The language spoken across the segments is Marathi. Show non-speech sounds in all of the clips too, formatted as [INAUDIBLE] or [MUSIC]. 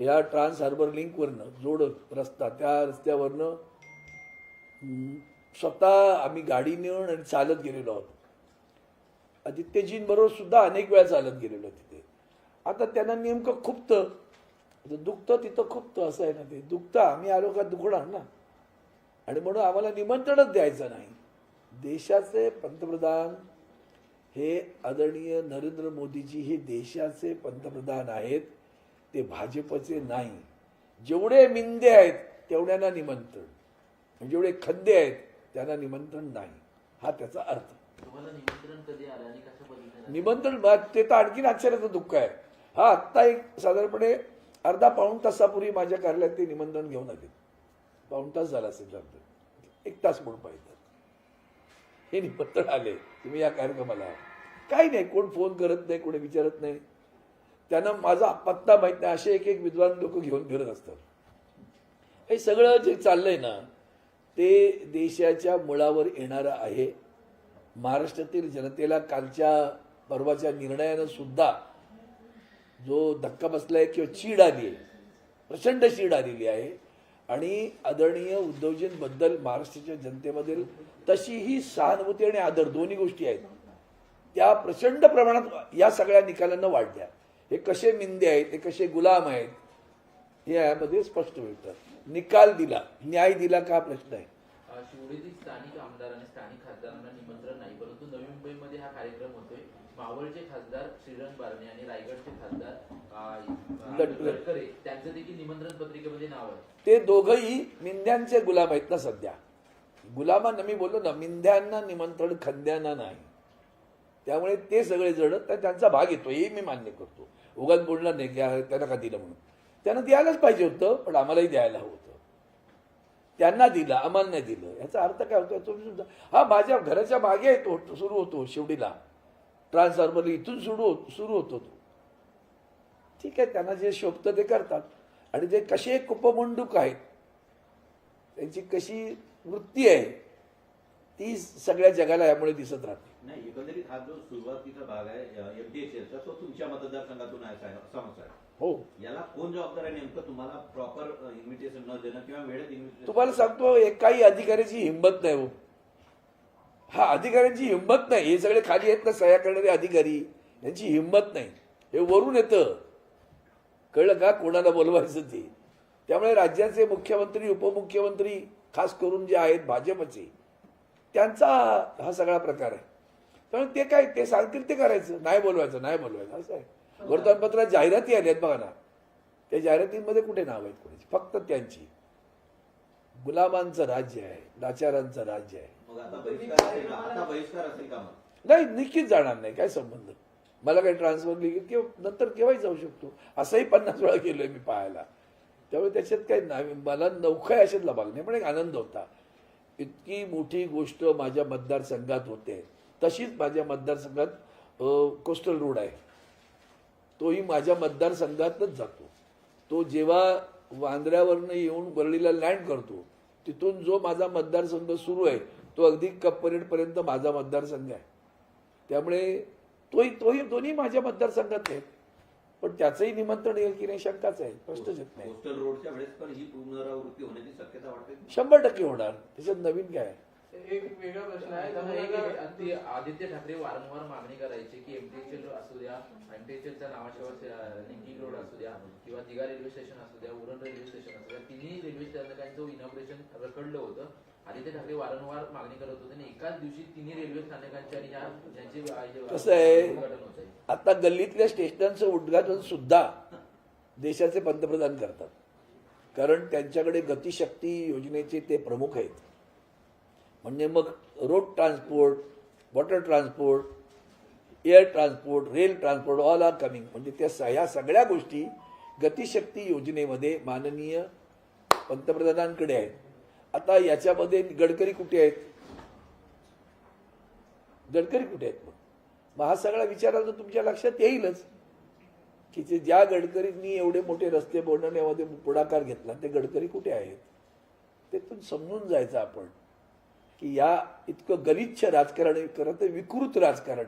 या ट्रान्स हार्बर लिंकवरनं जोड रस्ता त्या रस्त्यावरनं स्वतः आम्ही गाडी नेऊन आणि चालत गेलेलो आहोत. आदित्यजींबरोबर सुद्धा अनेक वेळा चालत गेलेलो तिथे. आता त्यांना नेमकं खुपतं. दुखतं तिथं खुपतं असं आहे ना ते. दुखतं आम्ही आलो का दुखणार ना? आणि म्हणून आम्हाला निमंत्रणच द्यायचं नाही. देशाचे पंतप्रधान हे आदरणीय नरेंद्र मोदीजी हे देशाचे पंतप्रधान आहेत. ते भाजपचे नाही. जेवढे मिंदे आहेत तेवढ्यांना निमंत्रण. आणि जेवढे खंदे आहेत त्यांना निमंत्रण नाही. हा त्याचा अर्थ. तुम्हाला निमंत्रण ते तर आणखीन आश्चर्याचं दुःख आहे. हा आत्ता एक साधारणपणे अर्धा पाऊण तासापूर्वी माझ्या कार्यालयात ते निमंत्रण घेऊन आले. पाऊण तास झाला असेल. एक तास म्हणून पाहिजे हे निमंत्रण आले. तुम्ही या कार्यक्रमाला काही नाही कोण फोन करत नाही कोणी विचारत नाही. त्यांना माझा पत्ता माहीत नाही असे एक एक विद्वान लोक घेऊन फिरत असतात. हे सगळं जे चाललंय ना ते देशाच्या मुळावर येणारं आहे. महाराष्ट्रातील जनतेला कालच्या परवाच्या निर्णयानं सुद्धा जो धक्का बसलाय किंवा चीड आली आहे प्रचंड चीड आलेली आहे. आणि आदरणीय उद्धवजींबद्दल महाराष्ट्राच्या जनतेमधील तशीही सहानुभूती आणि आदर दोन्ही गोष्टी आहेत. त्या प्रचंड प्रमाणात या सगळ्या निकालांना वाढल्या हे कसे मिंदे आहेत हे कसे गुलाम आहेत हे यामध्ये स्पष्ट मिळतं. निकाल दिला न्याय दिला का प्रश्न आहे? शिवडीतील स्थानिक आमदार आणि स्थानिक खासदारांना निमंत्रण नाही परंतु नवी मुंबईमध्ये हा कार्यक्रम होतोय. मावळचे खासदार श्रीरंग बारणे आणि रायगडचे खासदार त्यांचं देखील निमंत्रण पत्रिकेमध्ये नाव आहे. ते दोघही मिंद्यांचे गुलाम आहेत ना सध्या. गुलामांना मी बोललो ना मिंद्यांना निमंत्रण खंद्यांना नाही. त्यामुळे ते सगळे जण त्या- त्यांचा भाग येतो हे मी मान्य करतो. उगाच बोलणार नाही की त्यांना का दिलं म्हणून. त्यांना द्यायलाच पाहिजे होतं पण आम्हालाही द्यायला हवं होतं. त्यांना दिलं आम्हाला नाही दिलं. याचा अर्थ काय होतो तुम्ही सुद्धा हा माझ्या घराच्या मागे येतो सुरू होतो शेवटीला. ट्रान्सफॉर्मर इथून सुरू होत सुरू होतो तो. ठीक आहे त्यांना जे शोभतं ते करतात. आणि ते कसे कुपमंडूक आहेत त्यांची कशी वृत्ती आहे ती सगळ्या जगाला यामुळे दिसत राहते. नाही एकंदरीत हा जो सुरुवातीचा भाग आहे एमटीएसएलचा तो तुमच्या मतदारसंघातून आहे हो. याला कोण जबाबदार आहे नेमकं? तुम्हाला प्रॉपर इन्व्हिटेशन न देणं किंवा वेळेत इन्व्हिटेशन तुम्हाला सांगतो एकाही अधिकाऱ्याची हिंमत नाही हो. हा अधिकाऱ्यांची हिंमत नाही. हे सगळे खाली आहेत ना सह्या करणारे अधिकारी यांची हिंमत नाही. हे वरून येतं. कळलं का कोणाला बोलवायचं ते? त्यामुळे राज्याचे मुख्यमंत्री उपमुख्यमंत्री खास करून जे आहेत भाजपचे त्यांचा हा सगळा प्रकार आहे. त्यामुळे ते काय ते सांगतील ते करायचं. नाही बोलवायचं नाही बोलवायचं. असं आहे. वर्तमानपत्रात जाहिराती आल्या आहेत बघा ना. त्या जाहिरातींमध्ये कुठे नाव आहेत कोणाची? फक्त त्यांची. गुलामांचं राज्य आहे लाचारांचं राज्य आहे. नाही निश्चित जाणार नाही. काय संबंध? मला काही ट्रान्सफर लिहिली किंवा नंतर केव्हाही जाऊ शकतो. असंही पन्नास वेळा गेलोय मी पाहायला. त्यामुळे त्याच्यात काही नाही. मला नौखा अशातला भाग नाही पण एक आनंद होता. इतकी मोठी गोष्ट माझ्या मतदारसंघात होते. तशीच माझ्या मतदारसंघात कोस्टल रोड आहे. तोही माझ्या मतदारसंघातच जातो. तो जेव्हा वांद्र्यावरनं येऊन वरळीला लँड करतो तिथून जो माझा मतदारसंघ सुरू आहे तो अगदी कप माझा मतदारसंघ आहे. त्यामुळे तोही तोही दोन्ही माझ्या मतदारसंघात आहेत. पण त्याचंही निमंत्रण येईल की नाही शंकाच आहे. प्रश्नच येत नाही. कोस्टल रोडच्या वेळेस पण ही पुनरावृत्ती होण्याची शक्यता वाटते? शंभर टक्के होणार. त्याच्यात नवीन काय आहे? एक वेगळा प्रश्न आहे. आदित्य ठाकरे वारंवार मागणी करायची की एमटीएचएल असू द्या एमटीएचएलच्या नावाशिवाय लिंकिंग रोड असू द्या किंवा दिघा रेल्वे स्टेशन असू द्या उरण रेल्वे स्टेशन असू द्या तिन्ही रेल्वे स्थानकांचं इनॉग्रेशन रखडलं होतं. आदित्य ठाकरे वारंवार मागणी करत होते आणि एकाच दिवशी तिन्ही रेल्वे स्थानकांच्या आणि या ज्यांचे कसं आहे? आता गल्लीतल्या स्टेशनांचं उद्घाटन सुद्धा देशाचे पंतप्रधान करतात. कारण त्यांच्याकडे गतिशक्ती योजनेचे ते प्रमुख आहेत. म्हणजे मग road transport water transport air transport rail transport all are coming म्हणजे त्या स- ह्या सगळ्या गोष्टी गतिशक्ती योजनेमध्ये माननीय पंतप्रधानांकडे आहेत. आता याच्यामध्ये गडकरी कुठे आहेत? गडकरी कुठे आहेत मग? मग हा सगळा विचार आता तुमच्या लक्षात येईलच. की ते ज्या गडकरींनी एवढे मोठे रस्ते बनवण्यामध्ये पुढाकार घेतला ते गडकरी कुठे आहेत? तेथून समजून जायचं आपण की या इतकं गलिच्छ राजकारण करत विकृत राजकारण.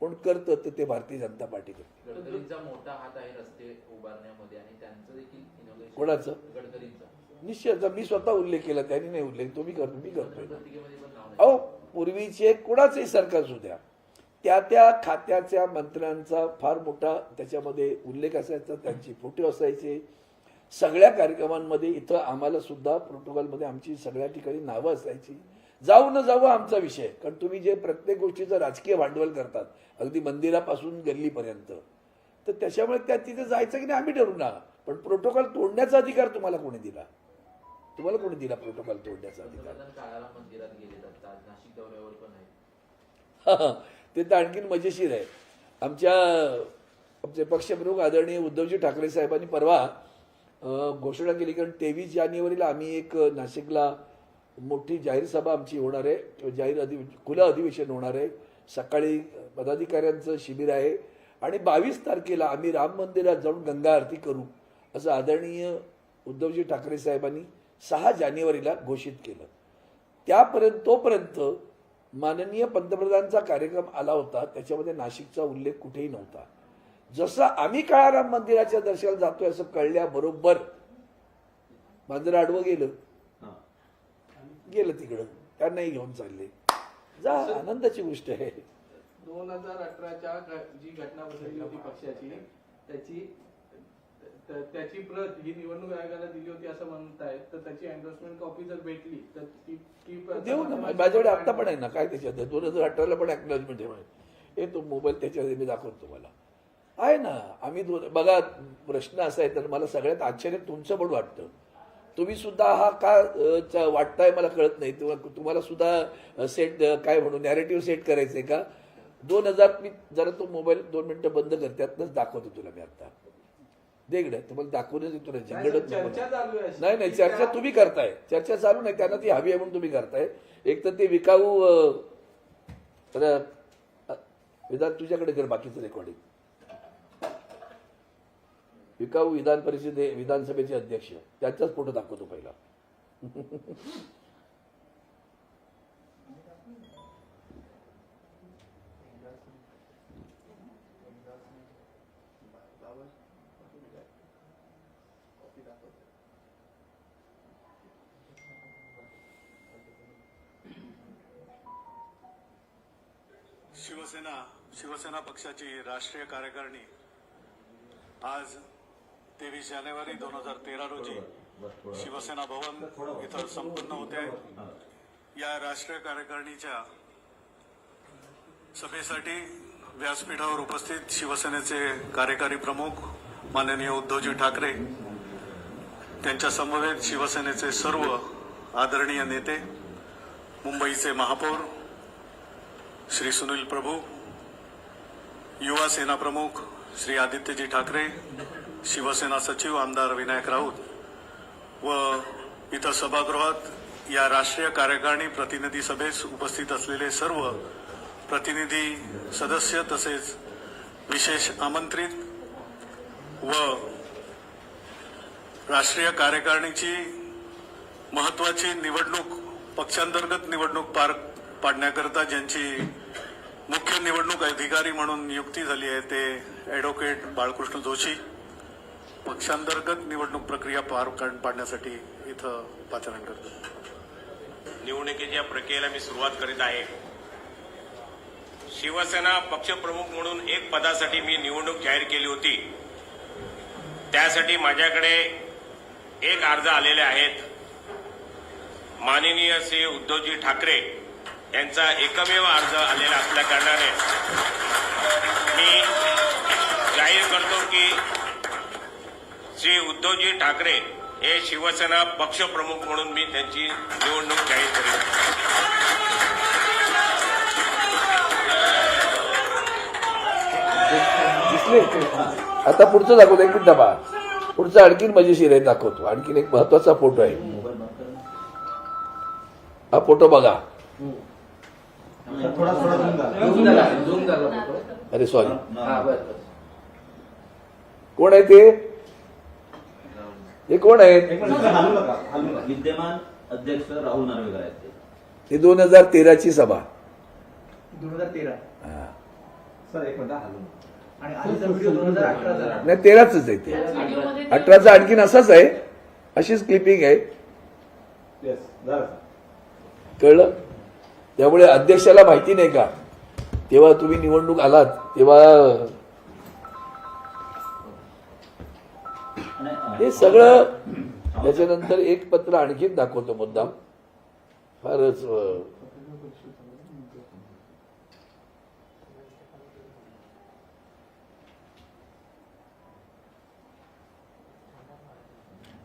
कोण करतं तर ते भारतीय जनता पार्टी करते गडकरींचा मोठा हात आहे रस्ते उभारण्यामध्ये आणि त्यांचं देखील कोणाचं? गडकरींचा. निश्चित मी स्वतः उल्लेख केला त्यांनी नाही उल्लेख तो मी करतो मी करतोय. अहो पूर्वीचे कुणाचंही सरकार असू द्या त्या त्या खात्याच्या मंत्र्यांचा फार मोठा त्याच्यामध्ये उल्लेख असायचा त्यांची फोटो असायचे. सगळ्या कार्यक्रमांमध्ये इथं आम्हाला सुद्धा प्रोटोकॉलमध्ये आमची सगळ्या ठिकाणी नावं असायची. जाऊ न जावं आमचा विषय कारण तुम्ही जे प्रत्येक गोष्टीचं राजकीय भांडवल करतात अगदी मंदिरापासून गल्लीपर्यंत तर त्याच्यामुळे त्या तिथे जायचं की नाही आम्ही ठरवू ना पण प्रोटोकॉल तोडण्याचा अधिकार तुम्हाला कोणी दिला? तुम्हाला कोणी दिला प्रोटोकॉल तोडण्याचा अधिकार? ते तर आणखीन मजेशीर आहे. आमच्या आमचे पक्षप्रमुख आदरणीय उद्धवजी ठाकरे साहेबांनी परवा घोषणा केली कारण तेवीस जानेवारीला आम्ही एक नाशिकला मोठी जाहीर सभा आमची होणार आहे. जाहीर अधि खुलं अधिवेशन होणार आहे. सकाळी पदाधिकाऱ्यांचं शिबिर आहे. आणि बावीस तारखेला आम्ही राम मंदिरात जाऊन गंगा आरती करू असं आदरणीय उद्धवजी ठाकरे साहेबांनी सहा जानेवारीला घोषित केलं. त्यापर्यंत तोपर्यंत माननीय पंतप्रधानांचा कार्यक्रम आला होता. त्याच्यामध्ये नाशिकचा उल्लेख कुठेही नव्हता. जसं आम्ही काळाराम मंदिराच्या दर्शनाला जातोय असं कळल्याबरोबर मांजर आडवं गेलं. गेलं तिकडं. त्यांनाही घेऊन चालले. जा आनंदाची गोष्ट आहे. दोन हजार अठराच्या जी घटना होती पक्षाची त्याची त्याची प्रत ही निवडणूक आयोगाला दिली होती असं म्हणत आहेत तर त्याची एन्डोर्समेंट कॉपी जर भेटली तर ती ती देऊ ना माझ्याकडे आता पण आहे ना काय त्याच्यात दोन हजार अठराला पण अॅक्नॉलेजमेंट आहे हे तो मोबाईल त्याच्यामध्ये मी दाखवतो तुम्हाला. आहे ना आम्ही दोन बघा प्रश्न असा आहे तर मला सगळ्यात आश्चर्य तुमचं पण वाटतं. तुम्ही सुद्धा हा का वाटताय मला कळत नाही. तुम्हाला तुम्हाला सुद्धा सेट काय म्हणू नॅरेटिव्ह सेट करायचंय का? दोन हजार मी जरा तो मोबाईल दोन मिनिटं बंद कर त्यातनंच दाखवतो तुला मी आता. दे इकडे. तुम्हाला दाखवूनच येतो ना झंगडत. नाही नाही चर्चा तुम्ही करताय. चर्चा चालू नाही त्यांना ती हवी आहे म्हणून तुम्ही करताय. एक तर ते विकाऊ विधान तुझ्याकडे कर बाकीचं रेकॉर्डिंग विकाऊ विधान परिषदे विधानसभेचे अध्यक्ष. त्यांचाच फोटो दाखवतो पहिला. [LAUGHS] शिवसेना शिवसेना पक्षाची राष्ट्रीय कार्यकारिणी आज तेवीस जानेवारी दोन हजार तेरा रोजी शिवसेना भवन इथं संपन्न होते. या राष्ट्रीय कार्यकारिणीच्या सभेसाठी व्यासपीठावर उपस्थित शिवसेनेचे कार्यकारी प्रमुख माननीय उद्धवजी ठाकरे त्यांच्या समवेत शिवसेनेचे सर्व आदरणीय नेते मुंबईचे महापौर श्री सुनील प्रभू युवा सेना प्रमुख श्री आदित्यजी ठाकरे शिवसेना सचिव आमदार विनायक राऊत व इथं सभागृहात या राष्ट्रीय कार्यकारिणी प्रतिनिधी सभेस उपस्थित असलेले सर्व प्रतिनिधी सदस्य तसेच विशेष आमंत्रित व राष्ट्रीय कार्यकारिणीची महत्वाची निवडणूक पक्षांतर्गत निवडणूक पार पाडण्याकरता ज्यांची मुख्य निवडणूक अधिकारी म्हणून नियुक्ती झाली आहे ते ॲडव्होकेट बाळकृष्ण जोशी. पक्षांतर्गत निवडणूक प्रक्रिया पार पाडण्यासाठी इथं पाचारण करतो. निवडणुकीच्या प्रक्रियेला मी सुरुवात करीत आहे. शिवसेना पक्षप्रमुख म्हणून एक पदासाठी मी निवडणूक जाहीर केली होती. त्यासाठी माझ्याकडे एक अर्ज आलेले आहेत. माननीय श्री उद्धवजी ठाकरे यांचा एकमेव अर्ज आलेला असल्या कारणाने. मी जाहीर करतो की श्री उद्धवजी ठाकरे हे शिवसेना पक्षप्रमुख म्हणून मी त्यांची निवडणूक जाहीर करेन. आता पुढचं दाखवतो. एक मिनिट बा पुढचं आणखीन मजेशीर आहे दाखवतो. आणखीन एक महत्त्वाचा फोटो आहे. हा फोटो बघा. थोडा थोडा zoom करा. झूम झाला झूम झाला अरे सॉरी हा कोण आहे ते हे कोण आहेत नका. विद्यमान अध्यक्ष राहुल नार्वेकर आहेत ते. ही दोन हजार तेराची सभा दोन हजार तेरा हा. सर एक मिनिट हलू नका. आणि आधीचा व्हिडिओ दोन हजार अठराचा आहे. नाही तेराच आहे ते अठराचा आणखीन असाच आहे अशीच क्लिपिंग आहे झालं. कळलं त्यामुळे अध्यक्षाला माहिती नाही का? तेव्हा तुम्ही निवडणूक आलात तेव्हा हे सगळं त्याच्यानंतर एक पत्र आणखीन दाखवतो मुद्दाम. फारच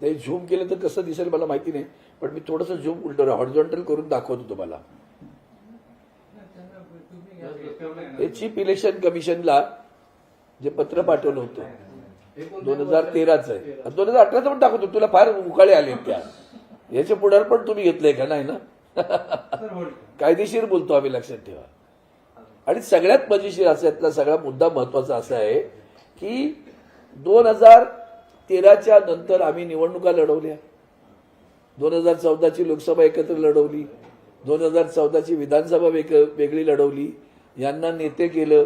ते झूम केलं तर कसं दिसेल मला माहिती नाही पण मी थोडंसं झूम उलट हॉरिझॉन्टल करून दाखवतो तुम्हाला. हे चीफ इलेक्शन कमिशनला जे पत्र पाठवलं होतं. दोन हजार तेराच आहे. दोन हजार अठराचं पण दाखवतो तुला फार उकाळे आले त्या. याचे पुढार पण तुम्ही घेतलंय का? नाही ना? कायदेशीर बोलतो आम्ही लक्षात ठेवा. आणि सगळ्यात मजेशीर असं यातला सगळा मुद्दा महत्त्वाचा असा आहे की दोन हजार तेराच्या नंतर आम्ही निवडणुका लढवल्या. दोन हजार चौदाची लोकसभा एकत्र लढवली. दोन हजार चौदाची विधानसभा वेग वेगळी लढवली. यांना नेते केलं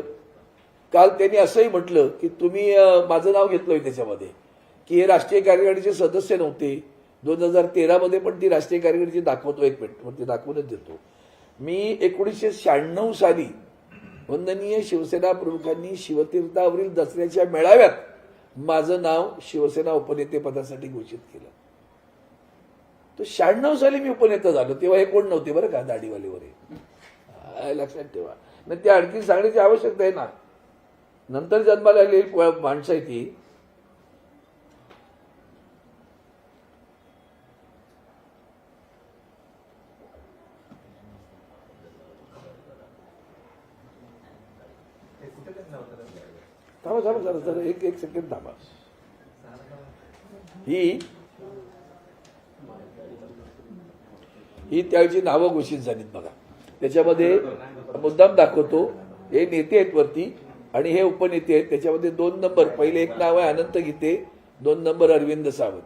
काल त्यांनी असंही म्हटलं की तुम्ही माझं नाव घेतलं घेतलंय त्याच्यामध्ये की हे राष्ट्रीय कार्यकारिणीचे सदस्य नव्हते. दोन हजार तेरामध्ये पण ती राष्ट्रीय कार्यकारिणीची दाखवतो एक मिनिट मग ती दाखवूनच देतो. मी एकोणीसशे शहाण्णव साली वंदनीय शिवसेना प्रमुखांनी शिवतीर्थावरील दसऱ्याच्या मेळाव्यात माझं नाव शिवसेना उपनेते पदासाठी घोषित केलं. तर शहाण्णव साली मी उपनेता झालो तेव्हा हे कोण नव्हते बरं का दाढीवालीवर वगैरे? लक्षात ठेवा. नाही ते आणखी सांगण्याची आवश्यकता आहे ना. नंतर जन्माला आलेली माणसं आहे ती. थांबा थांबा जरा जरा एक एक सेकंड थांबा. ही ही त्याची नावं घोषित झालीत बघा. त्याच्यामध्ये मुद्दाम दाखवतो. हे नेते आहेत वरती आणि हे उपनेते आहेत. त्याच्यामध्ये दोन नंबर. पहिले एक नाव आहे अनंत गीते दोन नंबर अरविंद सावंत.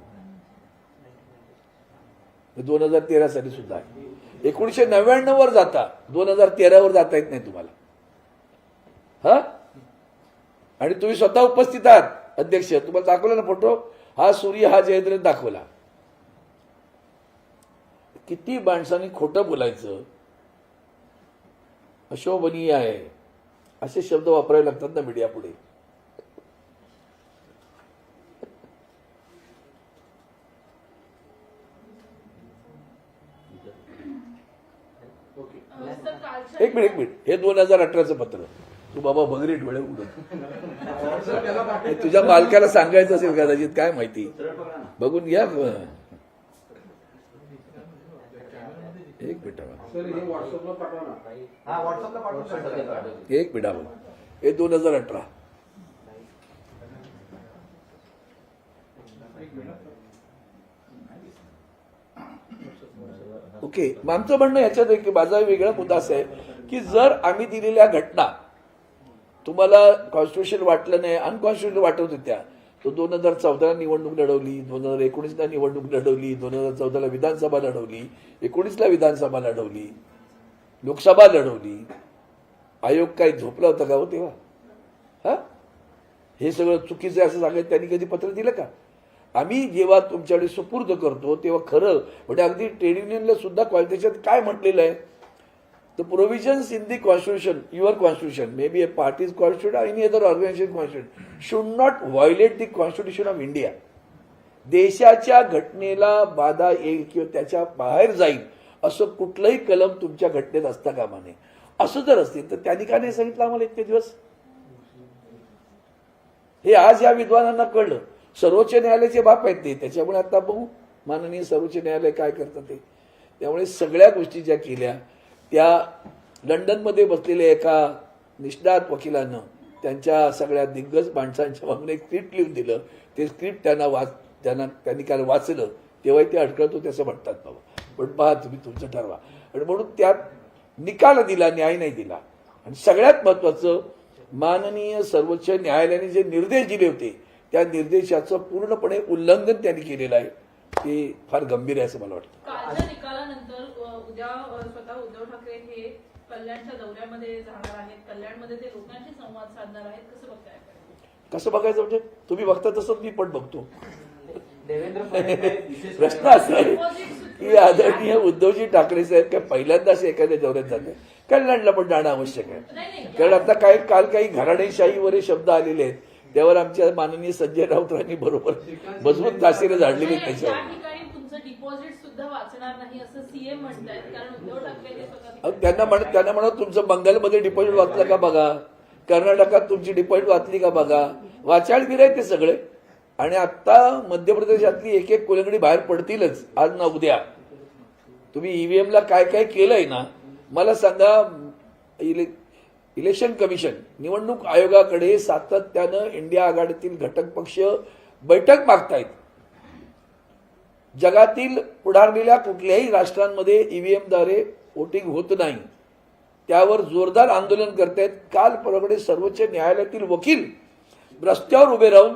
दोन हजार तेरा साली सुद्धा आहे. एकोणीशे नव्याण्णव वर जाता. दोन हजार तेरावर जाता येत नाही तुम्हाला. हा? आणि तुम्ही स्वतः उपस्थित आहात अध्यक्ष. तुम्हाला दाखवला ना फोटो? हा सूर्य हा जयेंद्र दाखवला. किती माणसांनी खोटं बोलायचं? अशोभनीय आहे. असे शब्द वापरावे लागतात ना मीडिया पुढे. एक मिनिट एक मिनिट. हे दोन हजार अठराचं पत्र. तू बाबा भगरीट वेळ उडत तुझ्या मालकाला सांगायचं असेल कदाचित काय माहिती. बघून घ्या एक मिनिट सर हे व्हॉट्सअपला पाठवा ना हा व्हॉट्सअपला पाठवून टाका. एक मिनिट हे दोन हजार अठरा. ओके मग आमचं म्हणणं याच्यात आहे की माझा वेगळा मुद्दा असा आहे की जर आम्ही दिलेल्या घटना तुम्हाला कॉन्स्टिट्युशन वाटलं नाही अनकॉन्स्टिट्युशन वाटत होत्या तो दोन हजार चौदाला निवडणूक लढवली दोन हजार एकोणीसला निवडणूक लढवली दोन हजार चौदाला विधानसभा लढवली एकोणीसला विधानसभा लढवली लोकसभा लढवली. आयोग काय झोपला होता का हो तेव्हा? हा? हे सगळं चुकीचं असं सांगायचं त्यांनी कधी पत्र दिलं का? आम्ही जेव्हा तुमच्याकडे सुपूर्द करतो तेव्हा खरं म्हणजे अगदी ट्रेड युनियनला सुद्धा कॉल- काय म्हटलेलं आहे? The provisions in the constitution your constitution may be a parties constitute any other organisation constitute should not violate the constitution of India देशाच्या घटनेला बाधा येईल किंवा त्याच्या बाहेर जाईल असं कुठलंही कलम तुमच्या घटनेत असता कामा नये असं जर असतील तर त्यांनी का नाही सांगितलं आम्हाला इतके दिवस? हे आज या विद्वानांना कळलं. सर्वोच्च न्यायालयाचे बाप आहेत ते. त्याच्यामुळे आता बघू माननीय सर्वोच्च न्यायालय काय करतं ते. त्यामुळे सगळ्या गोष्टी ज्या केल्या त्या लंडनमध्ये बसलेल्या एका निष्णात वकिलानं त्यांच्या सगळ्या दिग्गज माणसांच्या मागून एक स्क्रिप्ट लिहून दिलं. ते स्क्रिप्ट त्यांना वाच त्यांना त्यांनी काल वाचलं. तेव्हाही ते अडकळत होते असं म्हणतात बाबा. पण पहा तुम्ही तुमचं ठरवा. आणि म्हणून त्यात निकाल दिला न्याय नाही दिला. आणि सगळ्यात महत्वाचं माननीय सर्वोच्च न्यायालयाने जे निर्देश दिले होते त्या निर्देशाचं पूर्णपणे उल्लंघन त्यांनी केलेलं आहे. ते फार गंभीर आहे असं मला वाटतं. उद्या स्वतः उद्धव ठाकरे हे कल्याणच्या दौऱ्यामध्ये जाणार आहेत. कल्याणमध्ये ते लोकांशी संवाद साधणार आहेत. कसं बघताय? कसं बघायचं म्हणजे तुम्ही बघता तसंच मी पण बघतो. देवेंद्र फडणवीस [LAUGHS] प्रश्न असा आहे की आदरणीय उद्धवजी ठाकरे साहेब काय पहिल्यांदाच एखाद्या दौऱ्यात जाते कल्याणला पण जाणं आवश्यक आहे. कारण आता काय काल काही घराणेशाहीवर शब्द आलेले आहेत. त्यावर आमच्या माननीय संजय राऊतांनी बरोबर मजबूत तासिरं झाडलेली त्याच्यावर. तुमचं डिपॉझिट सुद्धा वाचणार नाही असं सीएम म्हणतायत. कारण उद्धव ठाकरे त्यांना म्हण त्यांना म्हणा तुमचं बंगालमध्ये डिपॉझिट वाचलं का बघा? कर्नाटकात तुमची डिपॉझिट वाचली का बघा? वाचाळवीर आहेत ते सगळे. आणि आता मध्य प्रदेशातली एक एक कोलंगडी बाहेर पडतीलच. आज ना उद्या. तुम्ही ईव्हीएम ला काय काय केलंय ना? मला सांगा इले इलेक्शन कमिशन निवडणूक आयोगाकडे सातत्यानं इंडिया आघाडीतील घटक पक्ष बैठक मागतायत. जगातील पुढारलेल्या कुठल्याही राष्ट्रांमध्ये ईव्हीएमद्वारे वोटिंग होत नाही. त्यावर जोरदार आंदोलन करतायत. काल परकडे सर्वोच्च न्यायालयातील वकील रस्त्यावर उभे राहून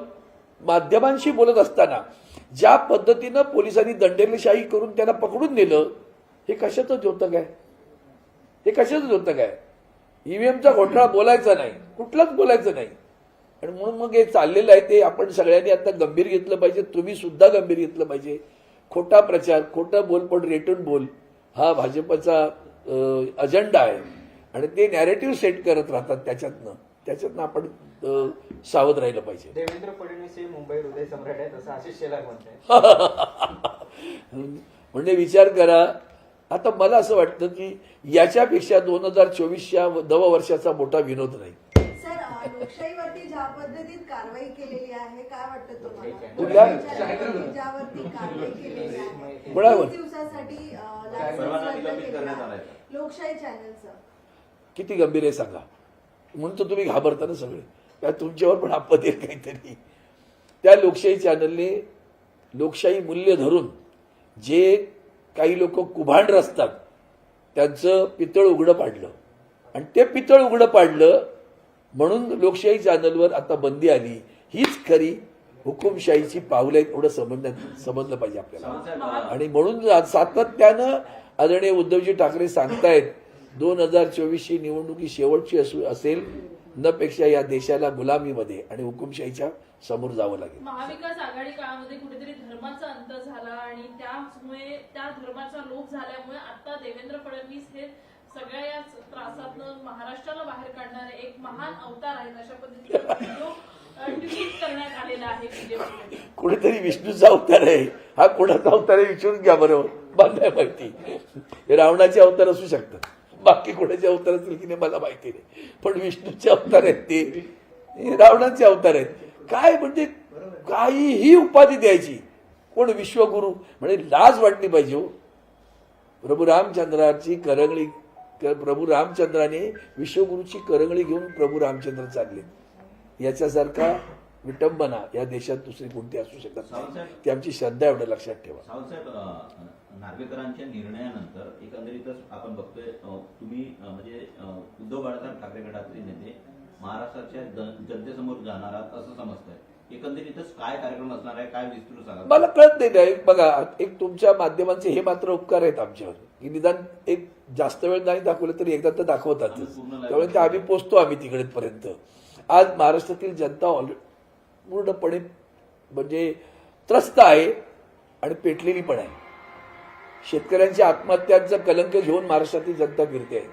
माध्यमांशी बोलत असताना ज्या पद्धतीनं पोलिसांनी दंडेलशाही करून त्यांना पकडून नेलं हे कशातच होतं आहे? हे कशाचं होतं काय ईव्हीएमचा घोटाळा बोलायचा नाही. कुठलाच बोलायचं नाही. आणि म्हणून मग हे चाललेलं आहे ते आपण सगळ्यांनी आता गंभीर घेतलं पाहिजे. तुम्ही सुद्धा गंभीर घेतलं पाहिजे. खोटा प्रचार खोटा बोल पण रेटून बोल हा भाजपचा अजेंडा आहे. आणि ते नॅरेटिव्ह सेट करत राहतात त्याच्यातनं. त्याच्यातनं आपण सावध राहिलं पाहिजे. देवेंद्र फडणवीस हे मुंबई हृदय सम्राट आहेत असं आशिष शेलार म्हणताय [LAUGHS] म्हणजे विचार करा. आता मला असं वाटतं की याच्यापेक्षा दोन हजार चोवीसच्या नव वर्षाचा मोठा विनोद नाही. लोकशाहीवरती ज्या पद्धतीत कारवाई केलेली आहे काय वाटतं तुम्हाला? लोकशाहीवरती ज्यावरती कारवाई केलेली आहे. दिवसासाठी अ, परवाना लायसन्स रद्द निलंबित करण्यात केला. आलाय. लोकशाही चॅनलचं. किती गंभीर आहे सांगा. म्हणून तर तुम्ही घाबरता ना सगळे. काय तुमच्यावर पण आपत येईल काहीतरी. त्या लोकशाही चॅनलने लोकशाही मूल्य धरून जे काही लोक कुभांड रचतात त्यांचं पितळ उघडं पाडलं. आणि ते पितळ उघडं पाडलं म्हणून लोकशाही चॅनलवर आता बंदी आली. हीच खरी हुकुमशाहीची पावलं आहेत एवढं समजण्यात समजलं पाहिजे आपल्याला. आणि म्हणून सातत्यानं आदरणीय उद्धवजी ठाकरे सांगतायत दोन हजार चोवीसची निवडणुकी शेवटची असू असेल न पेक्षा या देशाला गुलामीमध्ये आणि हुकुमशाहीच्या समोर जावं लागेल. महाविकास आघाडी काळामध्ये कुठेतरी धर्माचा अंत झाला आणि त्यामुळे त्या धर्माचा लोप झाल्यामुळे आता देवेंद्र फडणवीस हे सगळ्या या त्रासातनं महाराष्ट्राला बाहेर काढणारे एक महान अवतार आहेत अशा पद्धतीचा ट्विट करण्यात आलेला आहे बीजेपीकडे कुठेतरी विष्णूचा अवतार आहे. हा कोणाचा अवतार आहे विचारून घ्या बरोबर मला माहिती. रावणाचे अवतार असू शकतात. बाकी कोणाचे अवतार असतील की नाही मला माहिती नाही. पण विष्णूचे अवतार आहेत ते. रावणाचे अवतार आहेत. काय म्हणजे काहीही उपाधी द्यायची. कोण विश्वगुरु? म्हणजे लाज वाटली पाहिजे हो. प्रभू रामचंद्राची करंगळी प्रभू रामचंद्राने विश्वगुरूची करंगळी घेऊन प्रभू रामचंद्र चालले. याच्यासारखा विटंबना या देशात दुसरी कोणती असू शकत नाही. ती आमची श्रद्धा एवढं लक्षात ठेवा. नार्वेकरांच्या निर्णयानंतर एकंदरीतच आपण बघतोय तुम्ही म्हणजे उद्धव बाळासाहेब ठाकरे गटाचे नेते महाराष्ट्राच्या जनतेसमोर जाणार आहात असं समजतंय. एकंदरीतच काय कार्यक्रम असणार आहे काय विस्तृत सांगा. मला कळत नाही बघा एक तुमच्या माध्यमांचे हे मात्र उपकार आहेत आमच्यावर. की निदान एक जास्त वेळ नाही दाखवलं तरी एकदा तर दाखवतातच त्यामुळे ते आम्ही पोचतो आम्ही तिकडेपर्यंत. आज महाराष्ट्रातील जनता ऑल पूर्णपणे म्हणजे त्रस्त आहे आणि पेटलेली पण आहे. शेतकऱ्यांच्या आत्महत्यांचा कलंक घेऊन महाराष्ट्रातील जनता फिरते आहे.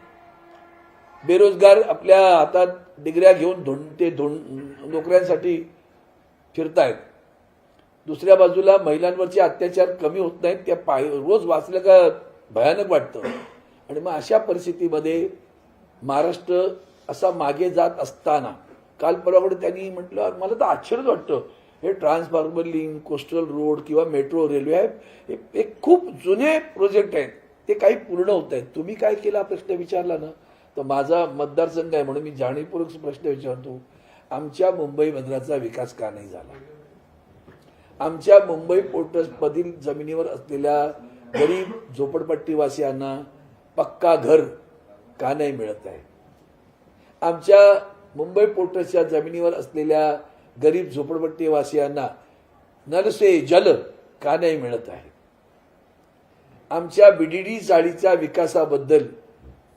बेरोजगार आपल्या हातात डिग्र्या घेऊन धोंड ते धोंड नोकऱ्यांसाठी फिरतायत. दुसऱ्या बाजूला महिलांवरचे अत्याचार कमी होत नाहीत त्या पाय रोज वाचलं का भयानक वाटतं. आणि मग अशा परिस्थितीमध्ये महाराष्ट्र असा मागे जात असताना काल परवाकडे त्यांनी म्हटलं मला तर आश्चर्यच वाटतं. हे ट्रान्सफॉर्मर लिंक कोस्टल रोड किंवा मेट्रो रेल्वे आहे हे एक खूप जुने प्रोजेक्ट आहेत. ते काही पूर्ण होत आहेत. तुम्ही काय केला प्रश्न विचारला ना? तर माझा मतदारसंघ आहे म्हणून मी जाणीवपूर्वक प्रश्न विचारतो. आमच्या मुंबई बंदराचा विकास का नाही झाला? आमच्या मुंबई पोर्टमधील जमिनीवर असलेल्या गरीब झोपडपट्टीवासियांना पक्का घर का नाही मिळत आहे? आमच्या मुंबई पोर्टच्या जमिनीवर असलेल्या गरीब झोपडपट्टीवासियांना नलसे जल का नाही मिळत आहे? आमच्या बीडीडी चाळीच्या विकासाबद्दल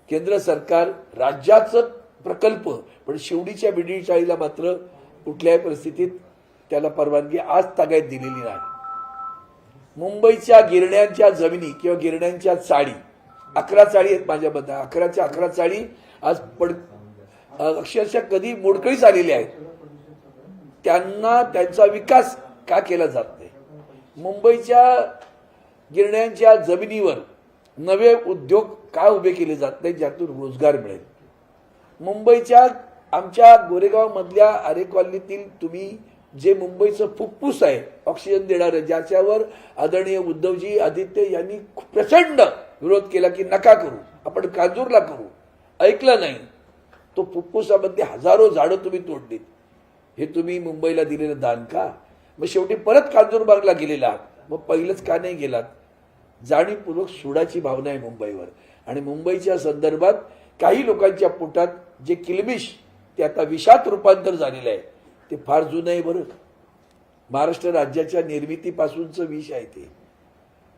केंद्र सरकार राज्याचं प्रकल्प पण शिवडीच्या बीडीडी चाळीला मात्र कुठल्याही परिस्थितीत त्याला परवानगी आज तागायत दिलेली नाही. मुंबईच्या गिरण्यांच्या जमिनी किंवा गिरण्यांच्या चाळी अकरा चाळी आहेत माझ्याबद्दल अकराच्या अकरा चाळी आज पड अक्षरशः कधी मोडकळीच आलेल्या आहेत. त्यांना त्यांचा विकास का केला जात नाही? मुंबईच्या गिरण्यांच्या जमिनीवर नवे उद्योग का उभे केले जात नाही? ज्यातून रोजगार मिळेल. मुंबईच्या आमच्या गोरेगावमधल्या आरे कॉलनीतील तुम्ही जे मुंबईचं फुफ्फुस आहे ऑक्सिजन देणारं ज्याच्यावर आदरणीय उद्धवजी आदित्य यांनी खूप प्रचंड विरोध केला की नका करू आपण काजूरला करू. ऐकलं नाही. तो फुफ्फुसामध्ये हजारो झाडं तुम्ही तोडलीत. हे तुम्ही मुंबईला दिलेलं दान का? मग शेवटी परत कांजूरबागला गेलेला. आहात मग पहिलंच का नाही गेलात? जाणीवपूर्वक सुडाची भावना आहे मुंबईवर. आणि मुंबईच्या संदर्भात काही लोकांच्या पोटात जे किलबिश ते आता विषात रूपांतर झालेलं आहे. ते फार जुनं आहे बरं. महाराष्ट्र राज्याच्या निर्मितीपासूनचं विष आहे ते.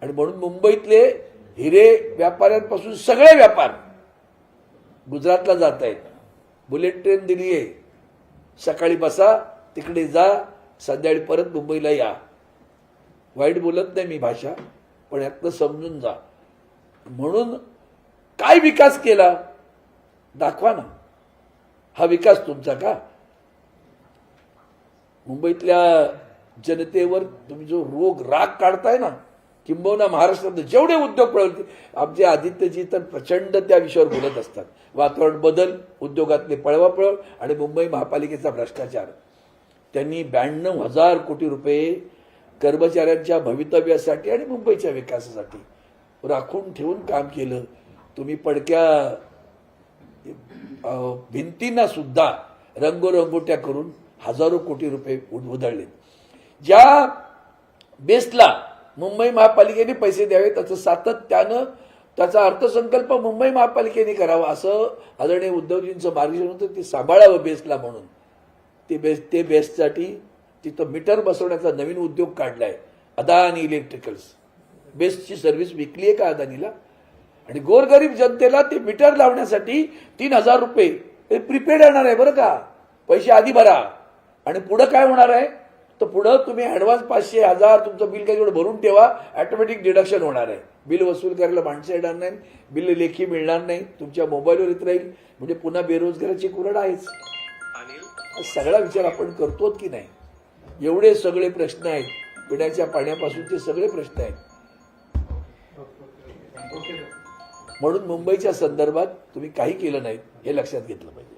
आणि म्हणून मुंबईतले हिरे व्यापाऱ्यांपासून सगळे व्यापार गुजरातला जात आहेत बुलेट ट्रेन दिली आहे सकाळी बसा तिकडे जा संध्याकाळी परत मुंबईला या. वाईट बोलत नाही मी भाषा पण यातनं समजून जा. म्हणून काय विकास केला? दाखवा ना. हा विकास तुमचा का? मुंबईतल्या जनतेवर तुम्ही जो रोग राग काढताय ना किंबहुना महाराष्ट्रात जेवढे उद्योग प्रवृत्ती आमचे आदित्यजी तर प्रचंड त्या विषयावर बोलत असतात. वातावरण बदल उद्योगातले पळवापळ आणि मुंबई महापालिकेचा भ्रष्टाचार. त्यांनी ब्याण्णव हजार कोटी रुपये कर्मचाऱ्यांच्या भवितव्यासाठी आणि मुंबईच्या विकासासाठी राखून ठेवून काम केलं. तुम्ही पडक्या भिंतींना सुद्धा रंगोरंगोट्या करून हजारो कोटी रुपये उधळलेत. उधळले ज्या बेस्टला मुंबई महापालिकेने पैसे द्यावे त्याचं सातत्यानं त्याचा अर्थसंकल्प मुंबई महापालिकेने करावा असं आदरणीय उद्धवजींचं मार्गदर्शन होतं ते सांभाळावं बेस्टला म्हणून. ते बेस्ट ते बेस्टसाठी तिथं मीटर बसवण्याचा नवीन उद्योग काढलाय अदानी इलेक्ट्रिकल्स. बेस्टची सर्व्हिस विकली आहे का अदानीला? आणि गोरगरीब जनतेला ते मीटर लावण्यासाठी तीन हजार रुपये हे प्रीपेड येणार आहे बरं का? पैसे आधी भरा. आणि पुढं काय होणार आहे? तर पुढं तुम्ही ऍडव्हान्स पाचशे हजार तुमचं बिल काही जेवढं भरून ठेवा ऑटोमॅटिक डिडक्शन होणार आहे. बिल वसूल करायला माणसं येणार नाही बिल लेखी मिळणार नाही तुमच्या मोबाईलवर येत राहील म्हणजे पुन्हा बेरोजगाराची कुरड आहेच. हा सगळा विचार आपण करतो की नाही? एवढे सगळे प्रश्न आहेत पिण्याच्या पाण्यापासून ते सगळे प्रश्न आहेत. म्हणून मुंबईच्या संदर्भात तुम्ही काही केलं नाही हे लक्षात घेतलं पाहिजे.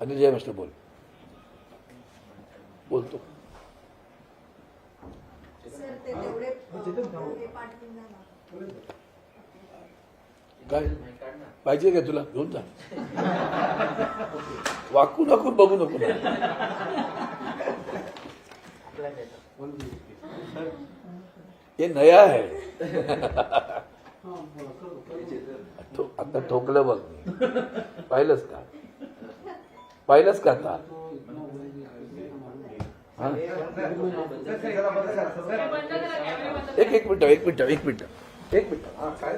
अनिल जय मिस्टर बोल. बोलतो. ते हे. काय? पाहिजे का तुला? घेऊन जा. वाकू नको बघू नको ये नया है ठो- आता ठोकलं बघ पाहिलंच का? पाहिलंच का आता हा? हे बंद करा कॅमेरा बंद एक एक मिनिट एक मिनिट एक मिनिट. एक मिनिट. हा काय?